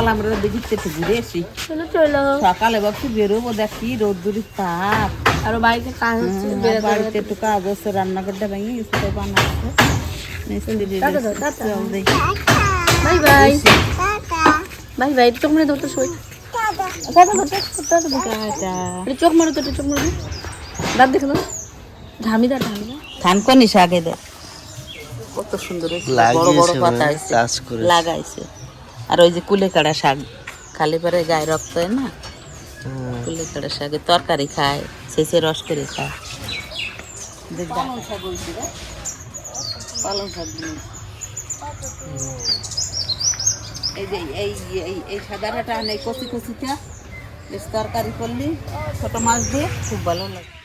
চল আমরা দেখিতে একটু ঘুরে আসি সকালে ভাবছি বেরোবো দেখি তাপ। আর বাড়িতে কাজ হচ্ছে বাড়িতে একটু কাজ হচ্ছে রান্নাঘরটা ভেঙে গেছে বানাচ্ছে। By bye. বাই বাই চোখ মেরে চোখ মারো তো চোখ মারো। দাঁত দেখে দাও ঝামি দা ঝামি দা। থানকনি শাকে দে। কত সুন্দর হয়েছে, বড় বড় পাতা মানে, লাগাইছে। আর ওই যে কুলে কাড়া শাক। খালি পরে গায়ে রক্ত হয় না? কুলে কাড়া শাকে তরকারি খায় শেষে রস করে খায়। পালং শাক হয়েছে পালং শাক দিয়ে। এই যে এই এই এই সাদাটা কচি কচিটা। বেশ তরকারি করলি ছোট মাছ দিয়ে। খুব ভালো লাগে।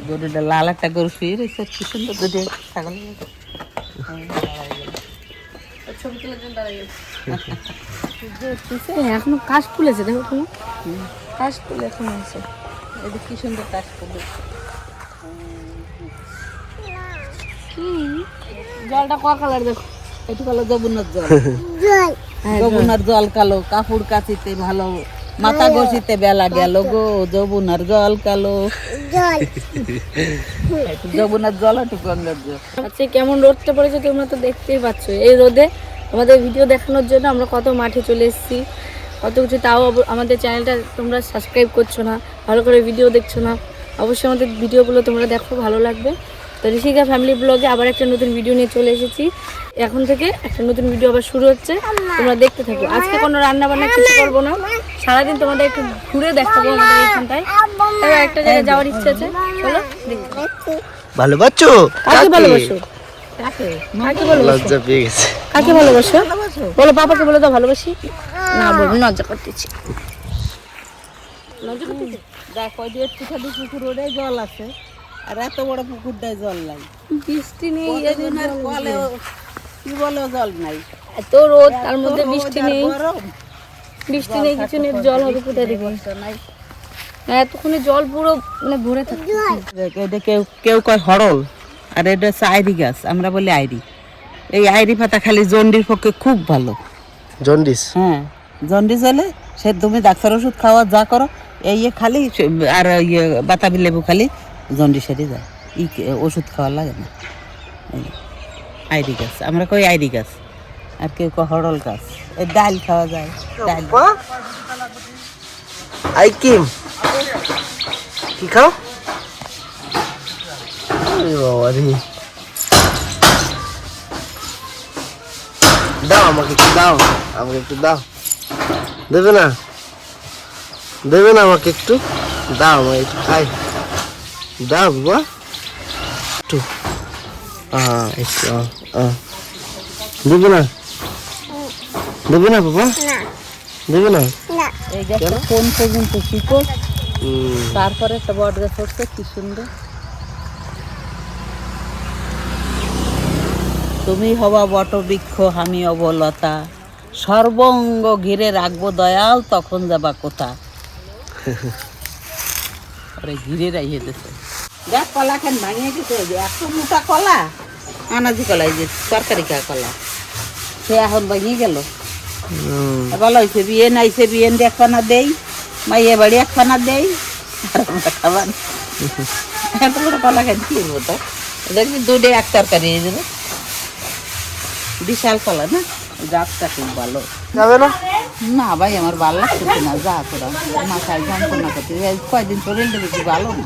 গরুটা লাল একটা গরু শুয়ে রয়েছে আর কি সুন্দর দুধে ছাগল ছবি তোলার জন্য দাঁড়াই এখনও কাশ ফুলেছে দেখো তুমি। কাশ ফুলে এখন আছে। এদিকে কি সুন্দর কাজ করবে জলটা ক কালার দেখো? এটু কালো যমুনার জল। যমুনার জল কালো কাপড় কাচিতে ভালো। মাথা ঘষিতে বেলা গেল গো যমুনার জল কালো। যমুনার জল একটু গঙ্গার জল। আচ্ছা কেমন রোদটা পড়েছে তোমরা তো দেখতেই পাচ্ছ। এই রোদে আমাদের ভিডিও দেখানোর জন্য আমরা কত মাঠে চলে এসেছি। কত কিছু তাও আমাদের চ্যানেলটা তোমরা সাবস্ক্রাইব করছ না ভালো করে ভিডিও দেখছ না। অবশ্যই আমাদের ভিডিওগুলো তোমরা দেখো ভালো লাগবে। তো ঋষিকা ফ্যামিলি ব্লগে আবার একটা নতুন ভিডিও নিয়ে চলে এসেছি। এখন থেকে একটা নতুন ভিডিও আবার শুরু হচ্ছে। তোমরা দেখতে থাকো। আজকে কোনো রান্না বান্না কিছু করব না। সারাদিন তোমাদের একটু ঘুরে দেখাবো আমাদের এইখানটায় তবে একটা জায়গায় যাওয়ার ইচ্ছা আছে। চলো দেখতে ভালো ভালোবাসো? কাকে কাকে? ভালোবাসো? লজ্জা কাকে ভালোবাসো? বলো পাপাকে বলে দাও ভালোবাসি? না বলব লজ্জা করতেছি। লজ্জা করতেছি? যা কয় দিয়ে পিঠা দিয়ে ওটাই জল আছে। আর এত বড় পুকুরটায় জল নাই। বৃষ্টি নেই কলে কি বলে জল নাই? এত রোদ তার মধ্যে বৃষ্টি নেই। বৃষ্টি নেই কিছু নেই জল হবে কোথায় দেখব নাই। এতক্ষণে জল পুরো মানে ভরে থাকে। এটা কেউ কেউ কয় হরল আর এটা হচ্ছে আইরি গাছ আমরা বলি আইরি। এই আইরি পাতা খালি জন্ডির পক্ষে খুব ভালো। জন্ডিস? হ্যাঁ জন্ডিস হলে সে তুমি ডাক্তার ওষুধ খাওয়া যা করো এই ইয়ে খালি আর ইয়ে বাতাবি লেবু খালি জন্ডিস সেরে যায়। ই ওষুধ খাওয়া লাগে না। আইডি গাছ। আমরা কই আইডি গাছ? আর কেউ কয় হরল গাছ। ডাল খাওয়া যায়, ডাল। আই কিম কি খাও? দাও আমাকে একটু, দাও। আমাকে একটু দাও। দেবে না? দেবে না আমাকে একটু? দাও আমাকে একটু খাই। আহ। দেবে না। দেবে না। বাবা দেবে না এই গাছটা কোন পর্যন্ত শিখো তারপরে একটা বট গাছ হচ্ছে কি সুন্দর। তুমি হবা বটবৃক্ষ আমি অবলতা। সর্বঙ্গ ঘিরে রাখব দয়াল তখন যাবা কোথা? আরে ঘিরে রাইয়ে দিছে। দেখ কলা খান ভাঙিয়ে গেছে এই এত মোটা কলা আনাজি কলা এই যে তরকারি খা কলা সে এখন ভাঙিয়ে গেল। ভালো হয়েছে বিয়ে নাইছে বিয়ে একখানা দেই মাইয়ে বাড়ি একখানা দেই আর আমরা খাবার এত বড় কলা খাই দিয়ে তো? দেখবি দুধে এক তরকারি হয়ে যাবে। বিশাল কলা না? জাতটা খুব ভালো। যাবে না? না ভাই আমার ভালো লাগছে না যা তোরা মাথায় যন্ত্রণা করতে কয়দিন শরীরটা বেশি ভালো না।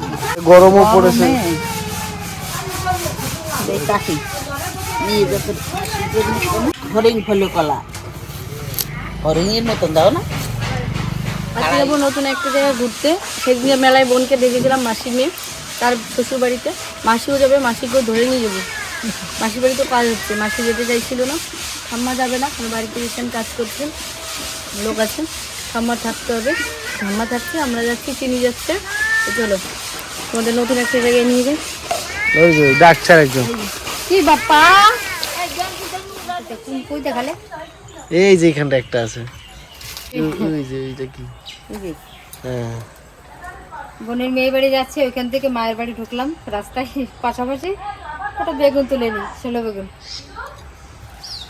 গরমও পড়েছে। এই কাকি নিয়ে যাতে হরিং ফলে কলা। হরিংয়ের মতন দাও না। আজকে যাব নতুন একটা জায়গায় ঘুরতে। সেদিন মেলায় বোনকে দেখেছিলাম মাসির মেয়ে তার শ্বশুর বাড়িতে। মাসিও যাবে মাসিকেও ধরে নিয়ে যাব। মাসির বাড়িতে কাজ হচ্ছে মাসি যেতে চাইছিল না। ঠাম্মা যাবে না বাড়িতে কাজ করছেন লোক আছে। ঠাম্মা থাকতে হবে। ঠাম্মা থাকছে আমরা যাচ্ছি চিনি যাচ্ছে। চলো তোমাদের নতুন একটা জায়গায় নিয়ে যাই। ওই যে ডাক্তার একজন কি বাপ্পা? কই দেখালে? এই যে এখানটা একটা আছে। ওই- যে এইটা কি? হ্যাঁ। বোনের মেয়ে বাড়ি যাচ্ছে ওইখান থেকে মায়ের বাড়ি ঢুকলাম রাস্তায় পাশাপাশি ওটা বেগুন তুলে নিই ষোলো বেগুন।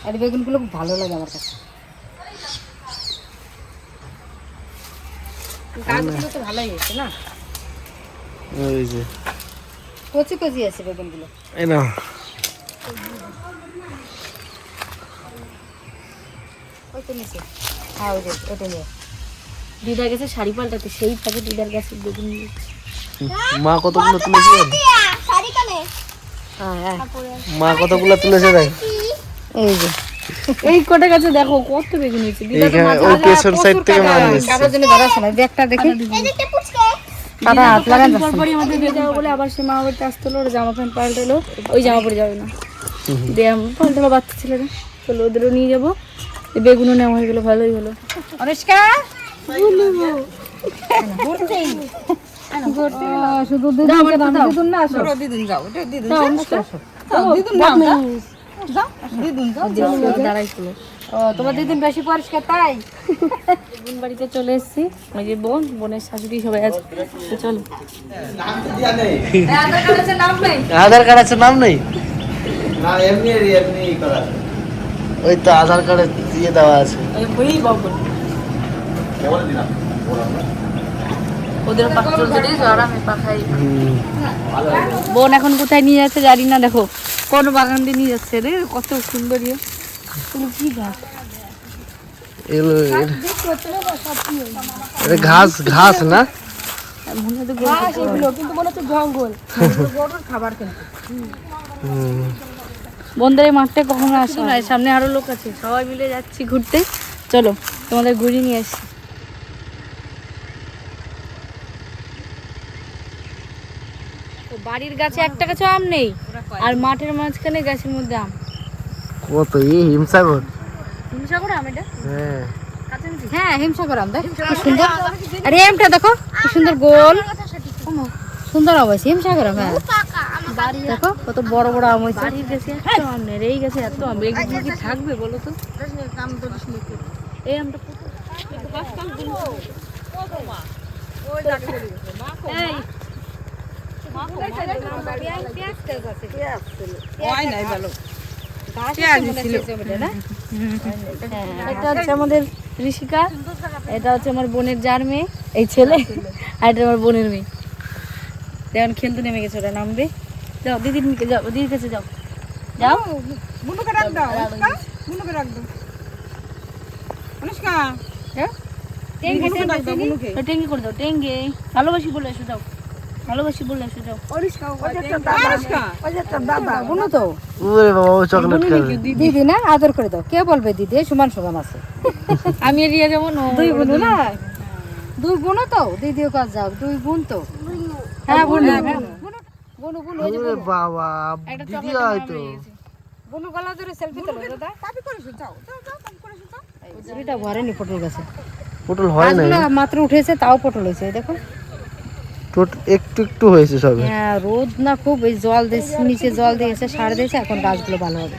আর বেগুনগুলো খুব ভালো লাগে আমার কাছে। গাছগুলো তো ভালোই হয়েছে না? ওই যে। কচি কচি আছে বেগুনগুলো। এই না ওই তো নিচে। হ্যাঁ ওই যে ওটা নিয়ে। দিদা গেছে শাড়ি পাল্টাতে সেই থাকে দিদার কাছে বেগুন। নিয়েছে মা কতগুলো তুলেছে? হ্যাঁ হ্যাঁ। মা কতগুলো তুলেছে দেখ। এই যে। এই কটা গাছে দেখো কত বেগুন হয়েছে। দিদা তো এইখানে ওই পেছন সাইড থেকে কারোর জন্য ধরা আছে না ব্যাগটা দেখি। কাটা হাত লাগান যাচ্ছে না। পরপরই আমাদের দিয়ে যাব বলে আবার সে মা বাড়িতে আসতে ওর জামা প্যান্ট পাল্টালো ওই জামা পরে যাবে না। দিয়ে পাল্টালো বাচ্চা ছেলেরা চলো ওদেরও নিয়ে যাব। এই বেগুনও নেওয়া হয়ে গেলো ভালোই হলো। অনুষ্কা! শুধু দুধ দুধ না দিদুন যাও। দিদুন দিদুন তোমার দিদিন বেশি পরিষ্কার তাই? বোন বাড়িতে চলে এসেছি। ওই যে বোন বোনের শাশুড়ি সবাই আছে। তো চলো। আধার কার্ড আছে নাম নেই? ওই তো আধার কার্ডে দিয়ে দেওয়া আছে। ওদের পাখা চলছে দিয়েছ আর আমি পাখাই। হুম। বোন এখন কোথায় নিয়ে যাচ্ছে জানি না দেখো। কোন বাগান দিয়ে নিয়ে যাচ্ছে রে কত সুন্দর ইয়ে। কি গাছ? ঘাস ঘাস না। বন্ধের মাঠটা কখনো আসো না সামনে আরও লোক আছে সবাই মিলে যাচ্ছি ঘুরতে। চলো তোমাদের ঘুরিয়ে নিয়ে আসি। বাড়ির গাছে একটা গাছে আম নেই আর মাঠের মাঝখানে গাছের মধ্যে আম। কত এই হিমসাগর? হিংসা করে আম এটা? হ্যাঁ। হ্যাঁ হিমসাগর আম দেখ কি সুন্দর। আরে আমটা দেখো কি সুন্দর গোল। ওমা, সুন্দর অবশ্য হিমসাগর আম হ্যাঁ। দেখো কত বড় বড় আম হয়েছে। বাড়ির গাছে এত আম নেই এই গাছে এত আম এগুলো কি থাকবে বলো তো? এই আমটা কত? এই, এটা হচ্ছে আমাদের ঋষিকা এটা হচ্ছে আমার বোনের যার মেয়ে এই ছেলে আর এটা আমার বোনের মেয়ে। যেমন খেলতে নেমে গেছে ওরা নামবে। যাও দিদির যাও দিদির কাছে যাও। যাও। বুনুকে রাখ দাও বুনুকে রাখ দাও। অনুষ্কা। হ্যাঁ টেঙ্গি করে দাও টেঙ্গে। ভালোবাসি বলে এসো যাও। ভালোবাসি বলে এসো যাও অনুষ্কা বাবা। বুনো তো। ওরে বাবা ও চকলেট খাবে। দিদি না? আদর করে দাও। কে বলবে দিদি? সমান সমান আছে। আমি আর রিয়া যেমন দুই বোন না? দুই বোনও তো? দিদিও কাজ যাও। দুই বোন তো? হ্যাঁ বোন বোনু। বোন ওই যে বাবা দিদি হয়তো বোনু গলা ধরে সেলফি তোলো দাদা। কপি করিস যাও যাও যাও কপি করিস যাও। ঝুড়িটা ভরেনি পটল গাছে। পটল হয় না মাত্র উঠেছে তাও পটল হয়েছে দেখো। টোট একটু একটু হয়েছে সবে। হ্যাঁ রোদ না খুব এই জল দিয়েছে নিচে জল দিয়েছে সার দিয়েছে এখন গাছগুলো ভালো হবে।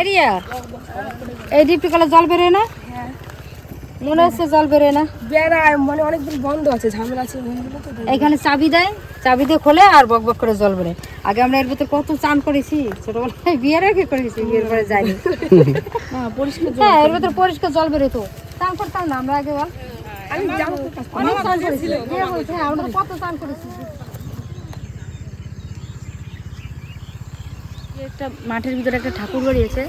এরিয়া এই ডিপটি কালে জল বেরোয় না? মনে হচ্ছে জল বেরোয় না? বেড়ায় মানে অনেকদিন বন্ধ আছে ঝামেলা আছে এখানে চাবি দেয় চাবি দিয়ে খোলে আর বক বক করে জল বেরোয়। আগে আমরা এর ভিতরে কত চান করেছি? ছোটবেলায় বিয়ের আগে করেছি বিয়ের পরে যাইনি। হ্যাঁ, হ্যাঁ এর ভিতরে পরিষ্কার জল বেরোতো চান করতাম না আমরা আগে বল। অনেক চান করেছি। হ্যাঁ, আমরা কত চান করেছি। একটা মাঠের ভিতরে একটা ঠাকুর বাড়ি আছে।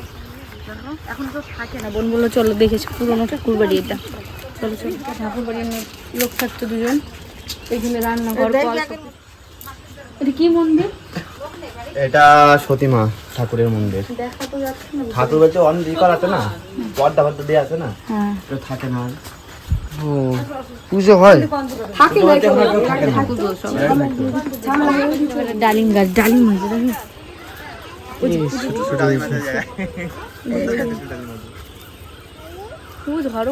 এখন তো থাকে না বোন বলল চলো দেখেছি পুরোনো ঠাকুর বাড়ি এটা। চলো চলো ঠাকুর বাড়ি লোক থাকতো দুজন। এখানে রান্নাঘর কল সব। এটা কি মন্দির? এটা সতীমা ঠাকুরের মন্দির। দেখা তো যাচ্ছে না ঠাকুর বলছে অনেক ই করা আছে না? পর্দা ফর্দা দিয়ে আছে না? হ্যাঁ। থাকে না। ও পুজো হয়? ডালিম গাছ ডালিম ওই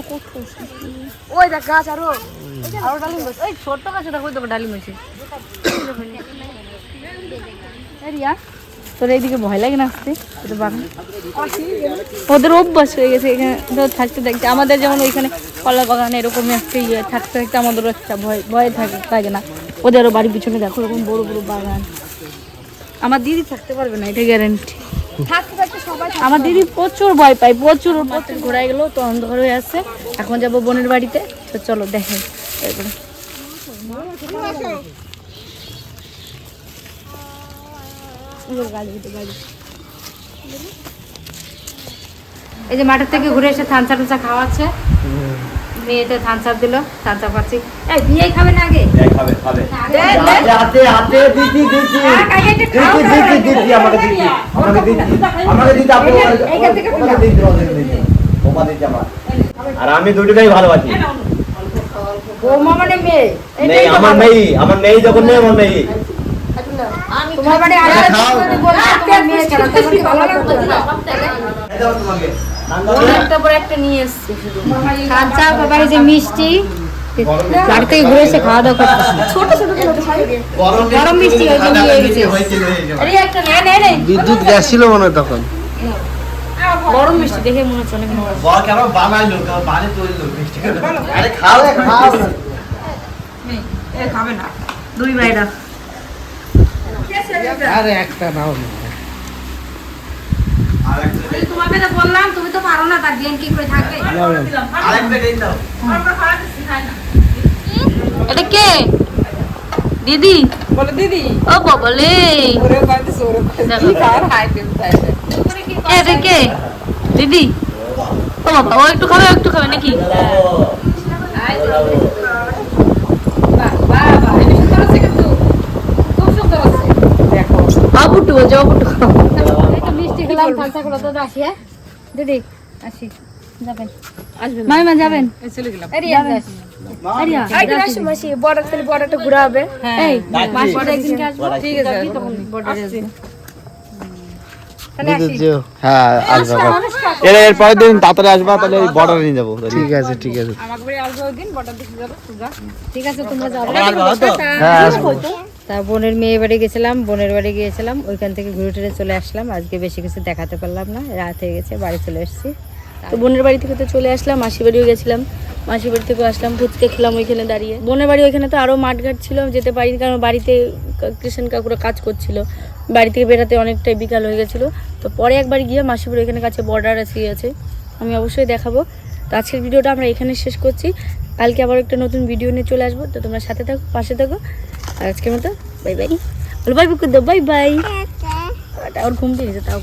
কত ওই দেখ গাছ আরও। আরও ডালিম গাছ। ওই ছোট্ট গাছে দেখো ডালিম রিয়া তোর এইদিকে ভয় লাগে না আসতে? বাগান ওদের অভ্যাস হয়ে গেছে এখানে ধর থাকতে থাকতে। আমাদের যেমন ওইখানে কলা বাগান এরকমই একটা ইয়ে থাকতে থাকতে আমাদেরও একটা ভয় ভয় থাকে থাকে না। ওদেরও বাড়ির পিছনে দেখো এরকম বড় বড় বাগান। আমার দিদি থাকতে পারবে না এটা গ্যারেন্টি আমার দিদি প্রচুর ভয় পায় প্রচুর প্রচুর। ঘোরায় গেল তো অন্ধকার হয়ে আসছে এখন যাব বোনের বাড়িতে। তো চলো দেখেন এরপরে। এই যে মাঠের থেকে ঘুরে এসে থানচা টানচা খাওয়াচ্ছে। মেয়েতে থানচাপ দিল থানচা পাচ্ছি এই বিয়ে খাবে না আগে? খাবে খাবে। দে, দে। হাতে হাতে হাতে দিদি দিদি দিদি দিদি দিদি আমাকে দিদি আমাকে দিদি আমাকে দিদি আপনি এইখান দিদি দিদি ওমা দিদি আমার। আর আমি দুটোটাই ভালোবাসি। বৌমা মানে মেয়ে। আমার মেয়ে আমার মেয়ে যখন নেই আমার মেয়ে। তোমার বাড়ি আগে তোমার মেয়ে কেন তোমার কি ভালো লাগতো না এই দাও তোমাকে নাম দাও একটা পর একটা নিয়ে এসছে শুধু কাঁচা বাবার যে মিষ্টি বাড়ি থেকে ঘুরে এসে খাওয়া দাওয়া করতেছে ছোট ছোটগুলো তো সবাই গরম মিষ্টি ওই জন্য নিয়ে গেছে আরে একটা নে নে নে বিদ্যুৎ গ্যাস ছিল মনে হয় তখন গরম মিষ্টি দেখে মনে হচ্ছে অনেক মজা বল কেন বানাইলো কেন মিষ্টি আরে খাও খাও দুই ভাইরা আরে একটা নাও তোমাকে তো বললাম তুমি তো পারো না তার কি করে থাকবে? এটা কে? দিদি? বলো দিদি। ও তাই কে দিদি? ও বাবা ও একটু খাবে ও একটু খাবে নাকি বাবা এটা সুন্দর আছে কিন্তু খুব সুন্দর আছে দেখো বলছে অপুটু মিষ্টি খেলাম থানচা গুলো তো আসি হ্যাঁ? দিদি আসি। যাবেন। আসবেন। মাইমা যাবেন? চলে গেলাম। আরে আসি তাহলে ঠিক আছে তখন তাহলে আসি। হ্যাঁ আসবে। এর এর পরের দিন তাড়াতাড়ি আসবা তাহলে বর্ডার নিয়ে যাব। ঠিক আছে ঠিক আছে। আমাকে বাড়ি আসবে ওই দিন বর্ডার দেখে যাব পূজা। ঠিক আছে তোমরা হ্যাঁ আসব। তা বোনের মেয়ে বাড়ি গেছিলাম, বোনের বাড়ি গিয়েছিলাম, ওইখান থেকে ঘুরে টুরে চলে আসলাম, আজকে বেশি কিছু দেখাতে পারলাম না, রাত হয়ে গেছে, বাড়ি চলে এসেছি। তো বোনের বাড়ি থেকে তো চলে আসলাম মাসি বাড়িও গেছিলাম মাসি বাড়ি থেকে আসলাম, ফুচকে খেলাম ওইখানে দাঁড়িয়ে। বোনের বাড়ি ওইখানে তো আরও মাঠঘাট ছিল, যেতে পারিনি কারণ বাড়িতে কৃষ্ণ কাকুরা কাজ করছিল। বাড়ি থেকে বেরাতে অনেকটাই বিকাল হয়ে গেছিল। তো পরে একবার গিয়ে মাসি বাড়ি ওইখানে কাছে বর্ডার আছে আছে, আমি অবশ্যই দেখাবো। তো আজকের ভিডিওটা আমরা এখানে শেষ করছি। কালকে আবার একটা নতুন ভিডিও নিয়ে চলে আসব, তো তোমরা সাথে থাকো, পাশে থাকো। আর আজকের মতো বাই বাই বলো বাই বাই বাই বাই ওর ঘুম পেয়ে গেছে তাও।